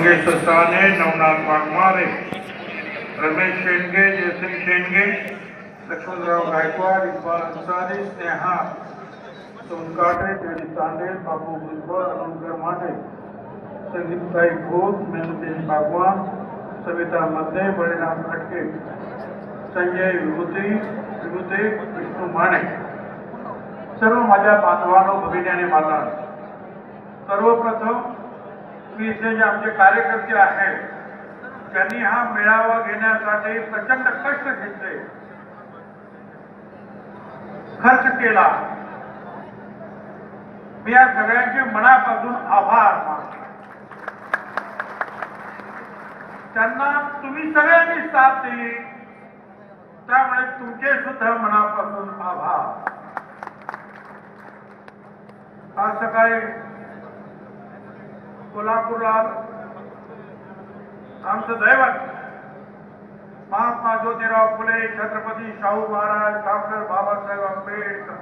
मंगेश साने नवनाथ वाघमारे रमेश शेंडगे जयसिंग शेंडगे लक्ष्मणराव गायकवाड इकबाल अंसारी स्नेहा सोनकाटे तेडी तांडे बापू भुजबळ अनुकर माने संदीपताई घोष मेनुदेश भागवान सविता मध्ये बळीराम खटके संजय विभूती विभूते विष्णू माने. सर्व माझ्या बांधवांनो भगिनी आणि सर्वप्रथम मी जे आमचे कार्यकर्ते आहेत त्यांनी हा मेळावा घेण्यासाठी प्रचंड कष्ट घेतले. खर्च केला. मी या सगळ्यांचे मनापासून आभार मानतो. त्यांना तुम्ही सगळ्यांनी साथ दिली. त्यामुळे तुमचे सुद्धा मनापासून आभार. आज सकाळी कोल्हापूरला आमचं दैवत. महात्मा ज्योतिराव फुले छत्रपती शाहू महाराज डॉक्टर बाबासाहेब आंबेडकर.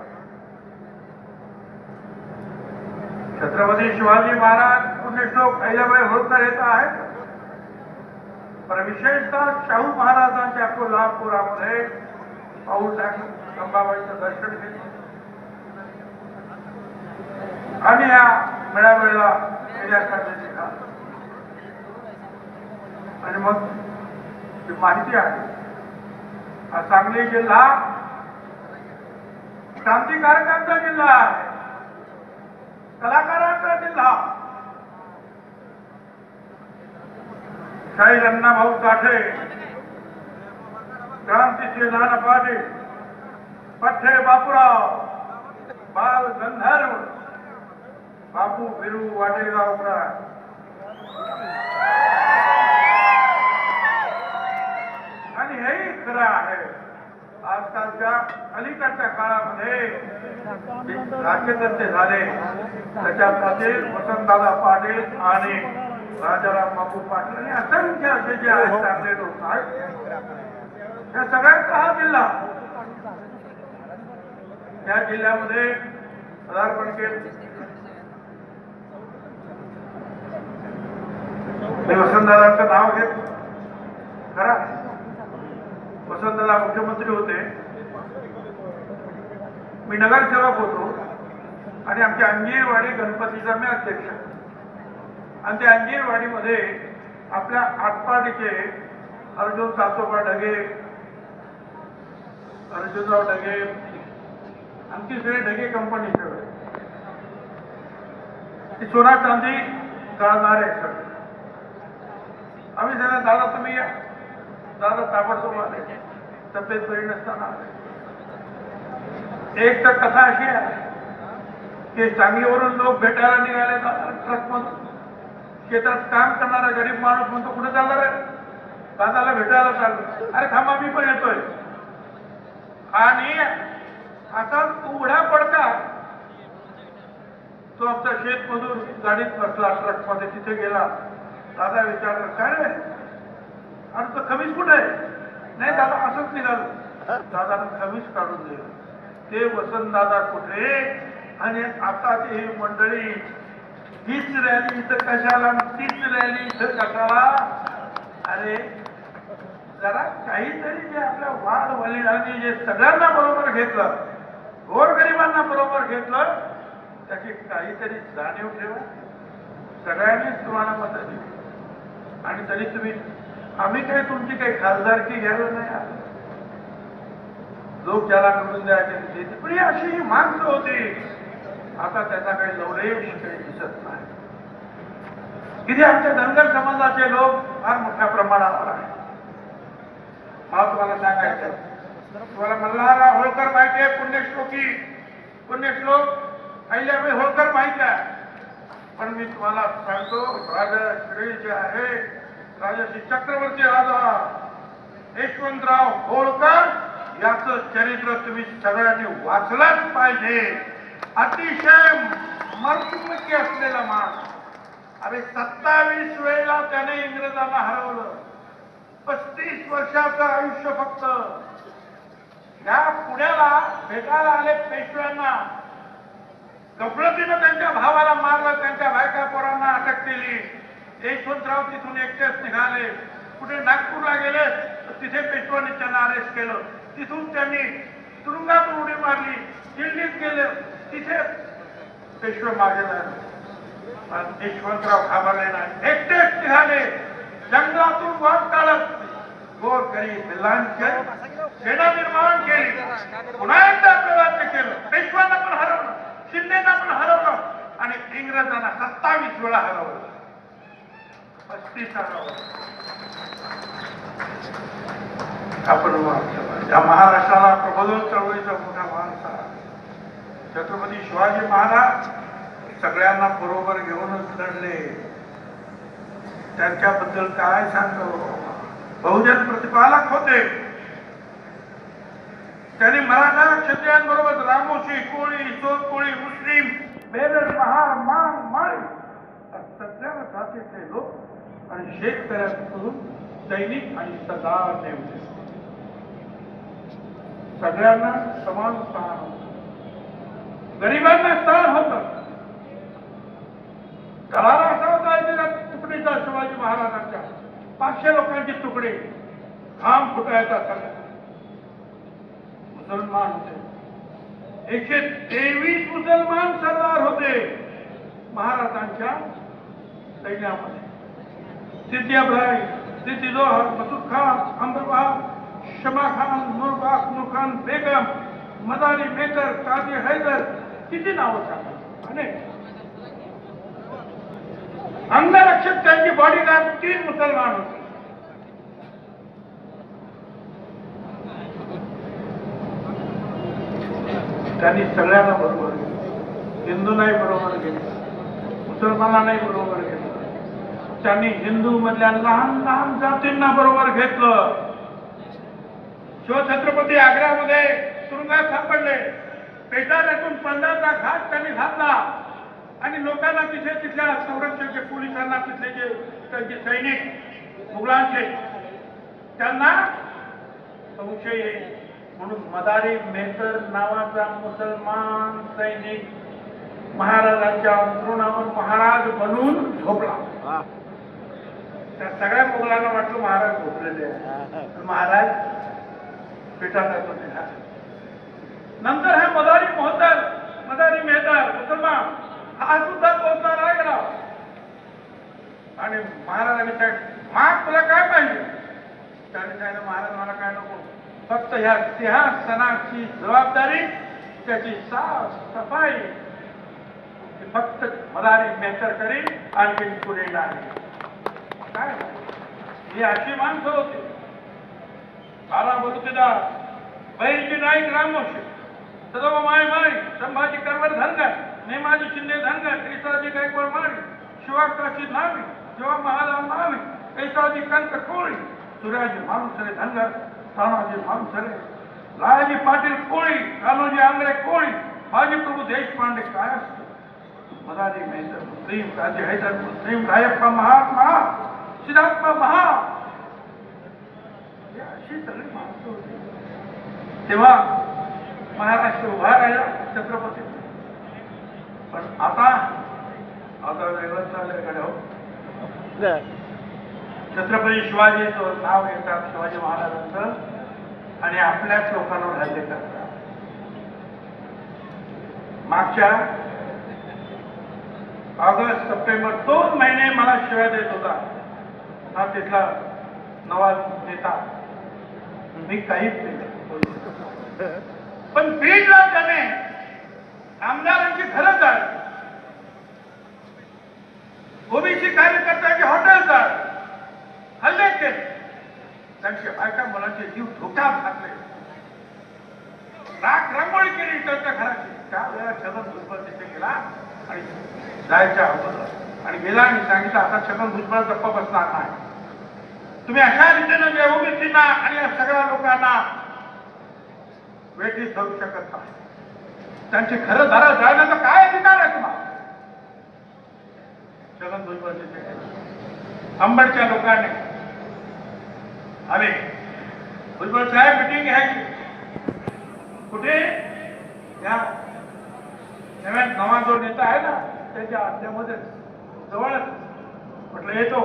छत्रपती शिवाजी महाराज पुण्यश्लोक अहिल्याबाई होळकर येत आहेत पण विशेषतः शाहू महाराजांच्या कोल्हापुरामध्ये पाऊल संभाबाईचं दर्शन घेतलं. आणि या मेळाव्याला क्रिया करण्याचे काम आणि मग जी माहिती आहे. हा सांगली जिल्हा क्रांतिकारकांचा जिल्हा आहे. कलाकारांचा जिल्हा. शाहीर अण्णाभाऊ साठे क्रांतीचे नाना पाटील पठ्ठे बापूराव बाल गंधर्व. बापू बिरू वाटेगावकर आणि हेही खरं आहे आजकालच्या अलीकडच्या काळामध्ये राज्यकर्ते झाले त्याच्यामध्ये वसंतदादा पाटील आणि राजाराम बापू पाटील आणि असंख्य असे जे आहेत चांगले लोक आहेत. या सगळ्यांचा हा जिल्हा या जिल्ह्यामध्ये पदार्पण केलं. मी वसंतदादांचं नाव घेत खरा वसंतदादा मुख्यमंत्री होते. मी नगरसेवक होतो आणि आमच्या अंजीरवाडी गणपतीचा मी अध्यक्ष. आणि त्या अंजीरवाडीमध्ये आपल्या आटपाडीचे अर्जुन सातोबा ढगे अर्जुनराव ढगे आणखी सगळे ढगे कंपनीचे ती सोना चांदी गाळणारे सगळे. आम्ही सांगा दादा तुम्ही या. दादा ताबडतोब आले. तब्येत बरी नसताना एक तर कथा अशी आहे की सांगलीवरून लोक भेटायला निघाले ट्रक मधून. शेतात काम करणारा गरीब माणूस म्हणतो कुठे चालणार आहे? दादाला भेटायला चाललो. अरे थांबा मी पण येतोय. आणि आता उघडा पडता तो आमचा शेत मधून गाडीत बसला ट्रकमध्ये तिथे गेला. दादा विचारलं काय रे? आणि तो खमीस कुठे आहे? नाही दादा असंच निघालं. दादानं खमीस काढून दिलं. ते वसंत दादा कुठे? आणि आता ते ही मंडळी हीच रॅली इथं कशाला? तीच रॅली इथं कशाला? अरे जरा काहीतरी जे आपल्या वाढ वडिलांनी जे सगळ्यांना बरोबर घेतलं गोरगरिबांना बरोबर घेतलं त्याची काहीतरी जाणीव ठेवा. सगळ्यांनीच तुम्हाला मदत दिली. आणि तरी तुम्ही आम्ही काही तुमची काही खासदारकी घ्यायला नाही आलो लोक ज्याला निवडून द्यायचे ते पण ही अशी ही माणसं होती. आता त्याचा काही लवलेश काही दिसत नाही. किती आमच्या धनगर समाजाचे लोक फार मोठ्या प्रमाणावर आहे मला तुम्हाला सांगायचं तुम्हाला मल्हारराव होळकर माहिती आहे पुण्यश्लोकी. पुण्यश्लोक अहिल्याबाई होळकर माहिती आहे. पण मी तुम्हाला सांगतो राजा श्री जे आहे राजश्री चक्रवर्ती राजा यशवंतराव होळकर याच चरित्र तुम्ही सगळ्यांनी वाचलंच पाहिजे. अतिशय मर्मकी असलेला माणूस. अरे सत्तावीस वेळेला त्याने इंग्रजांना हरवलं. पस्तीस वर्षाचं आयुष्य फक्त. या पुण्याला भेटायला आले पेशव्यांना. गफलतीनं त्यांच्या भावाला मारलं त्यांच्या बायका पोरांना अटक केली. यशवंतराव तिथून एकटेच निघाले. कुठे नागपूरला गेले तर तिथे पेशवाने त्यांना अरेस्ट केलं. तिथून त्यांनी तुरुंगातून उडी मारली दिल्लीत गेले. तिथे पेशवे मागे यशवंतराव घाबरले नाही. एकटेच निघाले. जंगलातून वाट काढत गोर करी बिल्लांचे सेना निर्माण केली. पुन्हा एकदा प्रयत्न केलं. पेशवांना पण हरवलं. शिंदेना पण हरवलं. आणि इंग्रजांना सत्तावीस वेळा हरवलं. पस्तीस हरवलं. आपण या महाराष्ट्राला प्रबोधन चळवळीचा मोठा माणसा छत्रपती शिवाजी महाराज सगळ्यांना बरोबर घेऊनच लढले. त्यांच्याबद्दल काय सांगतो बहुजन प्रतिपालक होते. त्यांनी मराठा क्षत्रियांबरोबर रामोशी कोळी कोळी मुस्लिम बेदर महार मान माळी सगळ्या जातीचे लोक आणि शेतकऱ्यांकडून सैनिक आणि सरदार नेमले सगळ्यांना समान स्थान होतं. गरिबांना स्थान होतं. करारा असा होता तुकडीचा शिवाजी महाराजांच्या पाचशे लोकांची तुकडी घाम फुटायचा सगळ्या मुसलमान होते. एकशे तेवीस मुसलमान सरदार होते महाराजांच्या सैन्यामध्ये. सिद्धी अब्राई सिद्धी जोहर मसूद खान अंबरबहार शमा खान नूरबाग नूर खान बेगम मदारी मेकर काजी हैदर किती नावं सांगा? अनेक. अंगरक्षक त्यांची बॉडीगार्ड तीन मुसलमान होते. त्यांनी सगळ्यांना बरोबर घेतलं हिंदूंनाही बरोबर घेतलं मुसलमानांनाही बरोबर घेतलं त्यांनी हिंदू मधल्या लहान लहान जातींना बरोबर घेतलं. शिवछत्रपती आग्र्यामध्ये तुरुंगात सापडले. पेटाऱ्यातून पंधराचा घाट त्यांनी घातला. आणि लोकांना तिथे तिथल्या संरक्षक पोलिसांना तिथले जे त्यांचे सैनिक मुघलांचे त्यांना संशय येईल म्हणून मदारी मेहतर नावाचा मुसलमान सैनिक महाराजांच्या अंतरुणावर महाराज बनून झोपला. त्या सगळ्या मुघलांना वाटलं महाराज झोपलेले महाराज पिठात नंतर हा मदारी मोहतर मदारी मेहतर मुसलमान हा सुद्धा बोलता राहिला आणि महाराजांनी सांगितलं माग तुला काय पाहिजे? त्याने सांगितलं महाराज मला काय नको? फक्त ह्या सिंहासनाची जबाबदारी त्याची साफ सफाई. फक्त मदारी मेहतर करील आणखी पुढे नाही. काय ही अशी माणसं होती. बारा बलुतेदार बैरची नाईक रामोशी सदव माय माय संभाजी करवर धनगर नेमाजी शिंदे धनगर केसाजी गायकवाड माळी शिवाकाशी नावी शिवा महाराज नावी केसाजी कंक कोळी सूर्याजी मालुसरे धनगर तानाजी मालुसरे लायाजी पाटील कोळी कान्होजी आंग्रे कोळी माजी प्रभू देशपांडे काय असतो? मदारी मेहतर मुस्लिम काजी हैदर मुस्लिम रायप्पा महात्मा सिद्धाप्पा महा। अशी सगळी माणसं होती. तेव्हा महाराष्ट्र उभा राहिला छत्रपती. पण आता आता वेगळं चाललंय हो. छत्रपती शिवाजीचं नाव घेतात शिवाजी महाराजांचं. आणि आपल्याच लोकांवर हल्ले करतात. मागच्या ऑगस्ट सप्टेंबर दोन महिने मला शिवाय देत होता. हा तिथला नवा नेता. मी काहीच नाही पण बीडला त्याने आमदारांची खरंच जाळली ओबीसी कार्यकर्त्यांचे हॉटेल जाळले हल्ले केले त्यांच्या बायका मुलांचे जीव धोक्यात घातले. राख रांगोळी केली त्यांच्या घराची. त्यावेळेला छगन भुजबळ तिथे गेला आणि जायच्या अगोदर. आणि गेला आणि सांगितलं आता छगन भुजबळ गप्प बसणार नाही. तुम्ही अशा रीतीनं जे आणि या सगळ्या लोकांना वेठीस धरू शकत नाही. त्यांचे खरं धरा जाण्याचा काय अधिकार आहे तुम्हाला? छगन भुजबळ तिथे गेले. अंबडच्या लोकांनी आले. भुजबळ साहेब मिटिंग घ्यायची कुठे? या नव्या नवा जो नेता आहे ना त्याच्या अड्ड्यामध्ये जवळच म्हटलं येतो.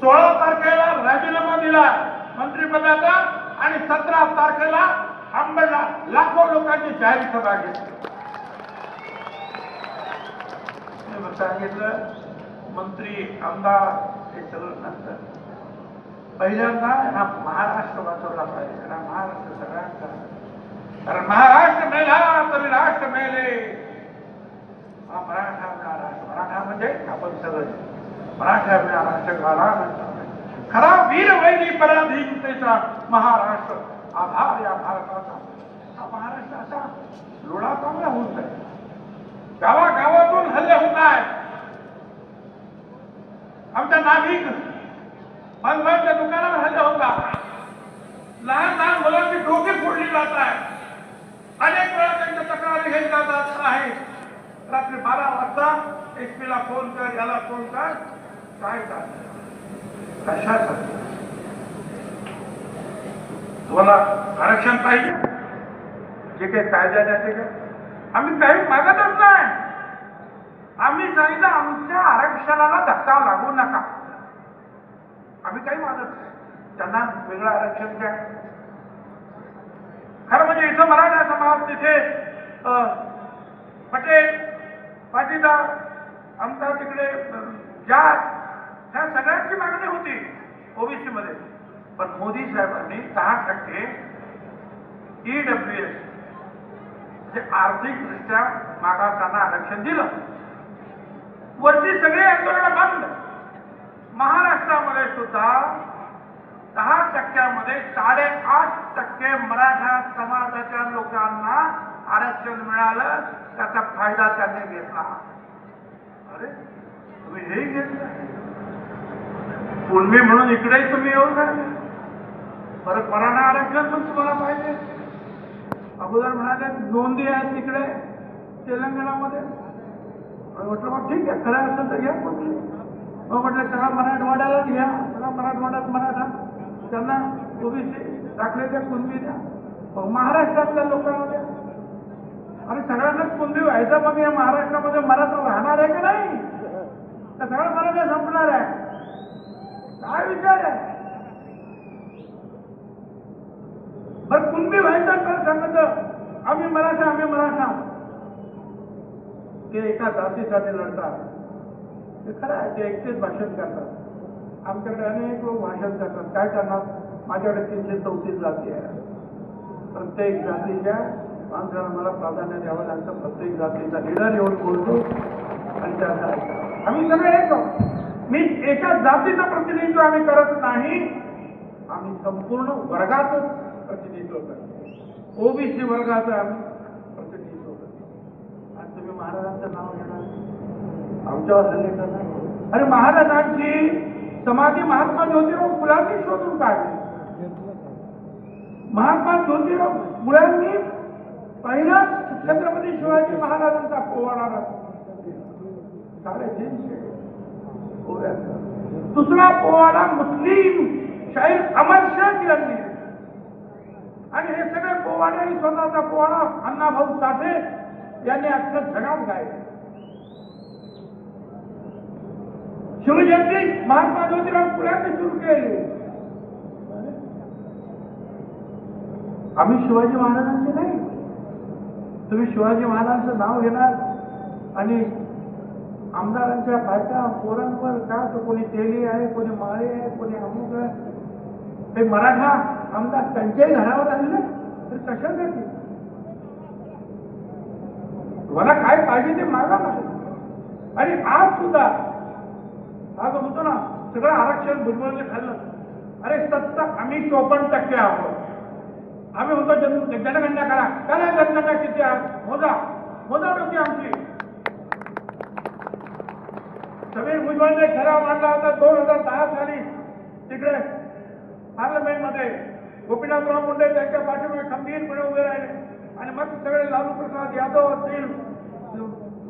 सोळा तारखेला राजीनामा दिला मंत्रिपदाचा आणि सतरा तारखेला आंबेडला लाखो लोकांची जाहीर सभा घेतली. सांगितलं मंत्री आमदार हे सगळं नंतर. पहिल्यांदा हा महाराष्ट्र वाचवला पाहिजे. हा महाराष्ट्र सगळ्यांचा कारण महाराष्ट्र मेला तरी राष्ट्र मेले. हा मराठा राष्ट्र. मराठा म्हणजे आपण सगळं. मराठा राष्ट्र गाला खरा वीर वैरी पराधीनतेचा महाराष्ट्र आभार या भारताचा. हा महाराष्ट्र असा लोळा चांगला होऊन जाईल. गावागावातून हल्ले होत आहेत. आमच्या मग मग त्या दुकानावर हल्ला होता. लहान लहान मुलांची डोके फोडली जात आहे अनेक वेळा त्यांच्या तक्रारी घेतल्या जात आहे रात्री बारा वाजता एस ला फोन कर याला फोन कर. काय चाललं कशासाठी तुम्हाला आरक्षण पाहिजे? जे काही कायद्यात आहे का आम्ही काही मागतच नाही. आम्ही सांगितलं आमच्या आरक्षणाला धक्का लागू नका. आम्ही काही मानत त्यांना वेगळं आरक्षण द्या. खरं म्हणजे इथं मराठा समाज तिथे पटेल पाटीदार आमचा तिकडे जात ह्या सगळ्यांची मागणी होती ओबीसी मध्ये पण मोदी साहेबांनी दहा टक्के ईडब्ल्यू एस जे आर्थिकदृष्ट्या मागासांना आरक्षण दिलं. वरची सगळी आंदोलनं बंद. महाराष्ट्र महाराष्ट्रामध्ये सुद्धा दहा टक्क्यामध्ये साडेआठ टक्के मराठा समाजाच्या लोकांना आरक्षण मिळालं त्याचा फायदा त्यांनी घेतला. अरे तुम्ही हेही घेतलं? पूर्वी म्हणून इकडेही तुम्ही येऊन राहिले. परत मराठा आरक्षण पण तुम्हाला पाहिजे. अगोदर म्हणाले नोंदी आहेत तिकडे तेलंगणामध्ये. म्हटलं मग ठीक आहे खरं असेल तर घ्या कोणती मग म्हटलं सगळा मराठवाड्याला घ्या. सगळा मराठवाड्यात मराठा. त्यांना ओबीसी दाखले त्या कुणबी द्या. हो, महाराष्ट्रातल्या लोकांना द्या. आणि सगळ्यांनाच कुणबी व्हायचं मग या महाराष्ट्रामध्ये मराठा राहणार आहे की नाही? तर सगळं मराठा संपणार आहे. काय विचार आहे? बरं कुणबी व्हायचं तर सांगत. आम्ही मराठा आम्ही मराठा. ते एका जातीसाठी लढतात. ते खरं आहे ते एकटेच भाषण करतात. आमच्याकडे अनेक लोक भाषण करतात. काय करणार? माझ्याकडे तीनशे चौतीस जाती आहे प्रत्येक जातीच्या माणसाला मला प्राधान्य द्यावं लागतं. प्रत्येक जातीचा लिडर येऊन बोलतो आणि त्याचा आम्ही सगळे एक आहोत. मी एका जातीचं प्रतिनिधित्व आम्ही करत नाही. आम्ही संपूर्ण वर्गाचं प्रतिनिधित्व करतो. ओबीसी वर्गाचं आम्ही प्रतिनिधित्व करतो. आणि तुम्ही महाराजांचं नाव घेणार आमच्यावर हल्ले करणार अरे महाराजांची समाधी महात्मा ज्योतिराव फुलांनी शोधून काढली. महात्मा ज्योतिराव फुलांनी पहिला छत्रपती शिवाजी महाराजांचा पोवाडा साडेतीनशे दुसरा पोवाडा मुस्लिम शाहीर अमर शेख यांनी आणि हे सगळे पोवाडे आणि स्वतःचा पोवाडा अण्णाभाऊ साठे यांनी आपलं जगात गायले. शिवजयंती महात्मा ज्योतिराव फुलांनी सुरू केली. आम्ही शिवाजी महाराजांचे नाही. तुम्ही शिवाजी महाराजांचं नाव घेणार आणि आमदारांच्या बायका पोरांवर का तो कोणी तेली आहे कोणी माळे आहे कोणी अमुक आहे? ते मराठा आमदार त्यांच्याही घरावर आणले तर कशासाठी तुम्हाला काय पाहिजे ते मागा पाहिजे. आणि आज सुद्धा हा जो म्हणतो ना सगळं आरक्षण भुजबळने खाल्लं. अरे सत्ता आम्ही चोपन्न टक्के आहोत. आम्ही म्हणतो जन- जनगणना करा. करा जनगणना किती आहात मोजा. मोजा होती आमची. समीर भुजबळने ठराव मांडला होता दोन हजार दहा साली. तिकडे पार्लमेंटमध्ये गोपीनाथराव मुंडे त्यांच्या पाठीमागे खंबीरपणे उभे राहिले. आणि मग सगळे लालू प्रसाद यादव असतील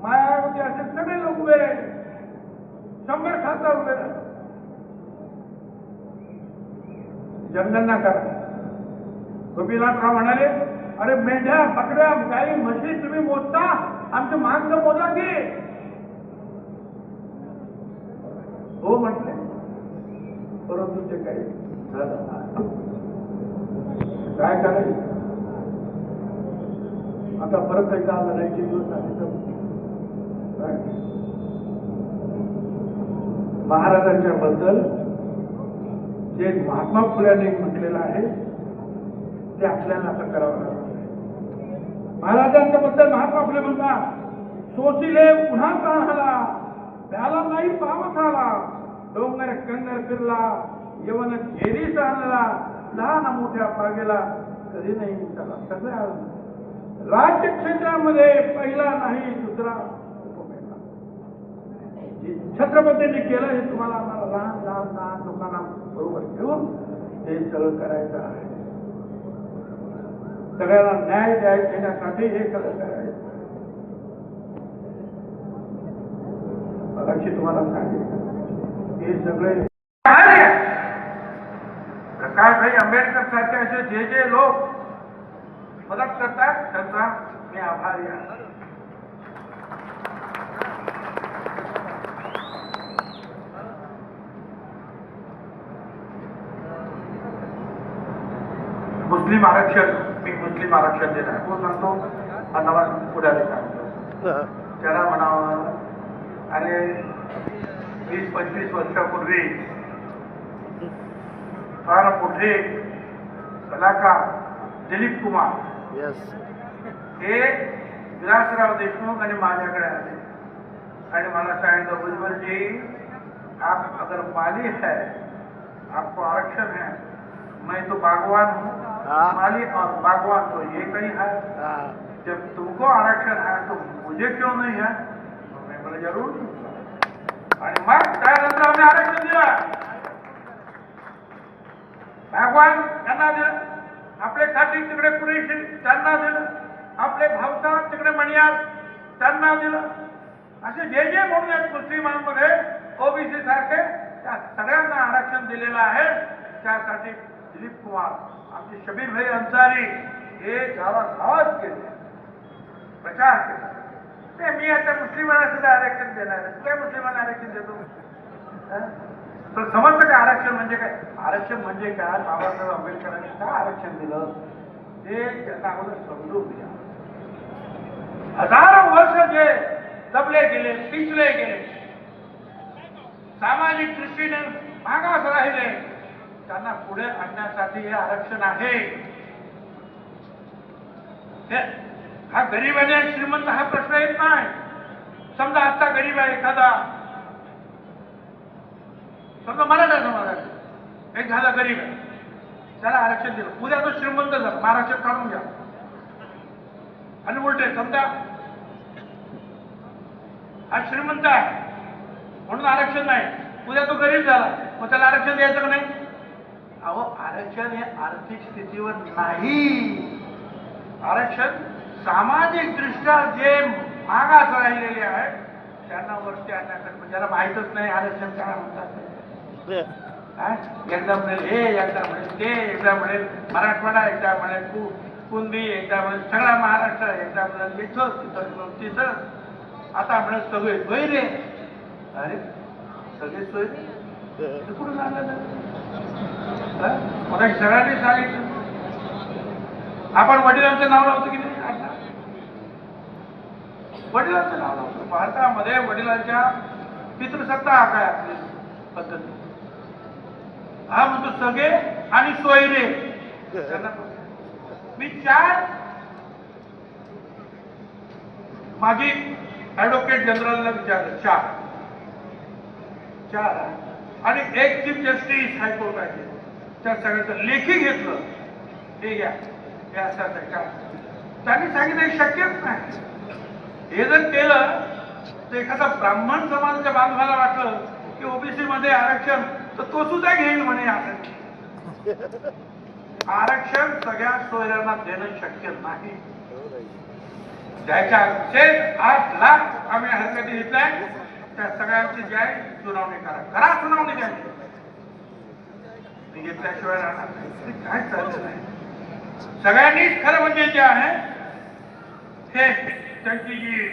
मायावती असतील सगळे लोक उभे राहिले. शंभर खासदार उभे राहिले. जनगणना करा. गोपीनाथराव म्हणाले अरे मेंढ्या बकऱ्या गाई म्हशी तुम्ही मोजता. आमचं माणसं मोजा की. हो म्हटले. परंतु ते काही झालं काय करायचं? आता परत एकदा लढाईचे दिवस आले तर काय? महाराजांच्या बद्दल जे महात्मा फुल्याने म्हटलेलं आहे ते आपल्याला आता करावं लागणार महाराजांच्या बद्दल महात्मा फुले म्हणतात सोसिले पुन्हा झाला त्याला नाही पावस आला डोंगर कंगर फिरला येवन घेरी चालला लहान मोठ्या पागेला कधी नाही त्याला सगळ्या राज्य क्षेत्रामध्ये पहिला नाही दुसरा छत्रपतींनी केलं हे तुम्हाला आम्हाला लहान लहान लहान लोकांना बरोबर घेऊन हे सगळं करायचं आहे. सगळ्यांना न्याय द्याय देण्यासाठी हे सगळं करायचं. मगाशी तुम्हाला सांगितलं. हे सगळे प्रकाशभाई आंबेडकर सारखे असे जे जे लोक मदत करतात त्यांचा मी आभारी आहे. मुस्लिम आरक्षण मी मुस्लिम आरक्षण देणार कोण सांगतो? नवा पुढारी सांगतो त्याला म्हणावं अरे वीस पंचवीस वर्षापूर्वी फार मोठे कलाकार दिलीप कुमार हे विलासराव देशमुख आणि माझ्याकडे आले. आणि मला सांगितलं भुजबल जी आप अगर माली है आपको आरक्षण है मैं तो बागवान हाँ। माली और बागवान तो ये कहीं है जब तुमको आरक्षण है तो मुझे क्यों नहीं है तो मैं बोला जरूर आणि मग त्यानंतर आम्ही आरक्षण दिलं भगवान त्यांना दिलं आपले खाती तिकडे पुरेशी त्यांना दिलं आपले भावसार तिकडे मणियार त्यांना दिलं असे जे जे म्हणून आहेत मुस्लिमांमध्ये ओबीसी सारखे त्या सगळ्यांना आरक्षण दिलेलं आहे त्यासाठी दिलीप कुमार आमचे शबीर भाई अंसारी हे गावागावात गेले प्रचार केला. ते मी आता मुस्लिमांना सुद्धा आरक्षण देणार आहे. काय मुस्लिमांना आरक्षण देतो? तर समजतं का आरक्षण म्हणजे काय? आरक्षण म्हणजे काय? बाबासाहेब आंबेडकरांनी काय आरक्षण दिलं? ते त्यांना आपण समजून घ्या. हजारो वर्ष जे दबले गेले पिचले गेले सामाजिक दृष्टीने मागास राहिले त्यांना पुढे आणण्यासाठी हे आरक्षण आहे. हे- हा गरीब आणि श्रीमंत हा प्रश्न येत नाही. समजा आता गरीब आहे एखादा. समजा मराठा समाजाचा एक झाला गरीब आहे. त्याला आरक्षण दिलं. उद्या तो श्रीमंत झाला. महाराष्ट्रात काढून घ्या. आणि उलटे समजा हा श्रीमंत आहे. म्हणून आरक्षण नाही. उद्या तो गरीब झाला. मग त्याला आरक्षण द्यायचं का नाही? अहो आरक्षण हे आर्थिक स्थितीवर नाही. आरक्षण सामाजिक दृष्ट्या जे मागास राहिलेले आहेत त्यांना वरती आणण्यासाठी पण ज्याला माहीतच नाही आरक्षण काय म्हणतात. हा? एकदा म्हणेल हे एकदा म्हणेल ते एकदा म्हणेल मराठवाडा एकदा म्हणेल कु कुंदी एकदा म्हणेल सगळा महाराष्ट्र एकदा म्हणेल इथं तिथं तिथं. आता म्हणेल सगळे सोयरे. अरे सगळे सोयरे? कुठून आलं? मला सगळ्यांनी सांगितलं आपण वडिलांचं नाव लावतो की नाही? वडिलांचं नाव लावतो. भारतामध्ये वडिलांच्या पितृसत्ता हा काय आपली पद्धती. हा म्हणतो सगळे आणि सोयरे. मी चार माझी ऍडव्होकेट जनरलला विचारलं. चार. चार आणि एक चीफ जस्टिस हायकोर्टाचे. त्या सगळ्यांचं लेखी घेतलं. हे घ्या. हे असं आहे. का त्यांनी सांगितलं हे शक्यच नाही. हे जर केलं तर एखादा ब्राह्मण समाजाच्या बांधवाला वाटलं की ओबीसी मध्ये आरक्षण तर तो सुद्धा घेईल म्हणे आरक्षण आरक्षण सगळ्या सोयऱ्यांना देणं शक्य नाही. ज्याच्या आठ लाख आम्ही हरकती घेतल्या. त्या सगळ्यांची जी आहे सुनावणी करा. करा सुनावणी घ्या घेतल्याशिवाय राहणार नाही. काय चाललं नाही सगळ्यांनीच खरं म्हणजे जे आहे हे त्यांची जी